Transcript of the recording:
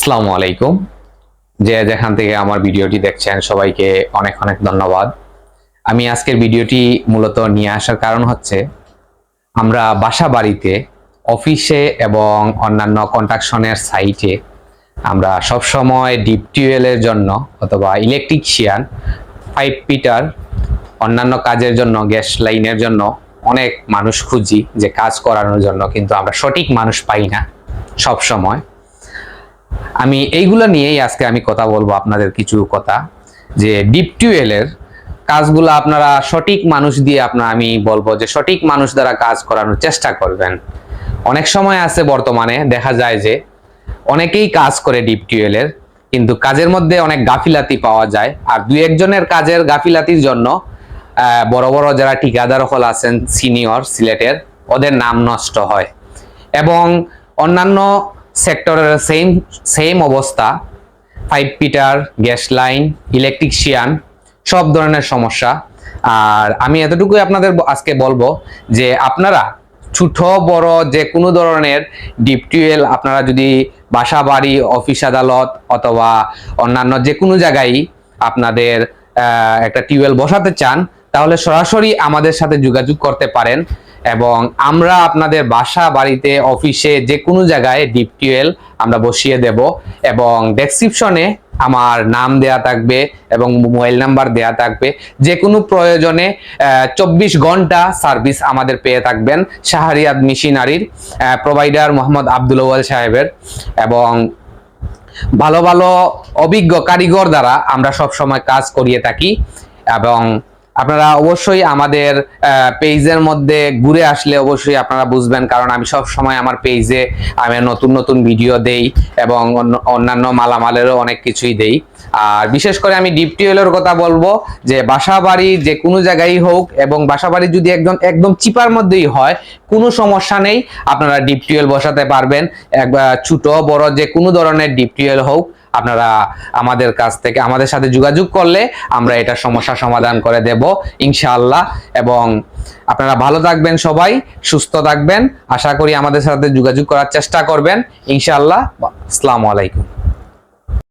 আসসালামু আলাইকুম। যে যেখান থেকে আমার ভিডিওটি দেখছেন, সবাইকে অনেক অনেক ধন্যবাদ। আমি আজকের ভিডিওটি মূলত নিয়ে আসার কারণ হচ্ছে, আমরা বাসা বাড়িতে, অফিসে এবং অন্যান্য কন্ট্রাকশনের সাইটে আমরা সবসময় ডিপ টিউবওয়েলের জন্য অথবা ইলেকট্রিশিয়ান পাইপ পিটার অন্যান্য কাজের জন্য, গ্যাস লাইনের জন্য অনেক মানুষ খুঁজি যে কাজ করানোর জন্য, কিন্তু আমরা সঠিক মানুষ পাই না সব সময় আমি এইগুলো নিয়েই আজকে আমি কথা বলব আপনাদের কিছু কথা। যে ডিপ টিউবওয়েলের কাজগুলো আপনারা সঠিক মানুষ দিয়ে আপনার আমি বলব যে সঠিক মানুষ দ্বারা কাজ করানোর চেষ্টা করবেন। অনেক সময় আছে বর্তমানে, দেখা যায় যে অনেকেই কাজ করে ডিপ টিউবওয়েলের কিন্তু কাজের মধ্যে অনেক গাফিলাতি পাওয়া যায়। আর দুই একজনের কাজের গাফিলাতির জন্য বড় বড় যারা ঠিকাদার হল আছেন সিনিয়র সিলেটের, ওদের নাম নষ্ট হয়। এবং অন্যান্য সেক্টরের সেম সেম অবস্থা। Pipe fitter gas line electrician সব ধরনের সমস্যা। আর আমি এতটুকুই আপনাদের আজকে বলব যে আপনারা ছোট, বড় যে কোনো ধরনের ডিপ টিউবওয়েল আপনারা যদি বাসা, বাড়ি অফিস আদালত অথবা অন্যান্য যে কোনো জায়গায় আপনাদের একটা টিউবওয়েল বসাতে চান, তাহলে সরাসরি আমাদের সাথে যোগাযোগ করতে পারেন। এবং আমরা আপনাদের বাসা, বাড়িতে, অফিসে, যে কোনো জায়গায় ডিপ টিউবওয়েল আমরা বসিয়ে দেব এবং ডেসক্রিপশনে আমার নাম দেয়া থাকবে এবং মোবাইল নাম্বার দেয়া থাকবে। যে কোনো প্রয়োজনে চব্বিশ ঘণ্টা সার্ভিস আমাদের পেয়ে থাকবেন শাহরিয়াত মিশিনারির প্রোভাইডার মোহাম্মদ আব্দুল ওয়াল সাহেবের এবং ভালো ভালো, অভিজ্ঞ কারিগর দ্বারা আমরা সব সময় কাজ করিয়ে থাকি এবং আপনারা অবশ্যই আমাদের পেজের মধ্যে ঘুরে আসলে অবশ্যই আপনারা বুঝবেন, কারণ আমি সব সময় আমার পেজে আমি নতুন নতুন ভিডিও দেই এবং অন্য- অন্যান্য মালামালেরও অনেক কিছুই দেই। আর বিশেষ করে আমি ডিপ টিউবওয়েলের কথা বলব, যে বাসা বাড়ি যে কোনো জায়গায় হোক এবং বাসা বাড়ি যদি একদম একদম চিপার মধ্যেই হয়, কোনো সমস্যা নেই, আপনারা ডিপ টিউবওয়েল বসাতে পারবেন। এক- ছোট, বড় যে কোনো ধরনের ডিপ টিউবওয়েল হোক আপনারা আমাদের কাছ থেকে, আমাদের সাথে যোগাযোগ করলে আমরা এটা সমস্যা সমাধান করে দেব, ইনশাআল্লাহ। এবং আপনারা ভালো থাকবেন সবাই, সুস্থ থাকবেন। আশা করি আমাদের সাথে যোগাযোগ করার চেষ্টা করবেন। ইনশাআল্লাহ। আসসালামু আলাইকুম।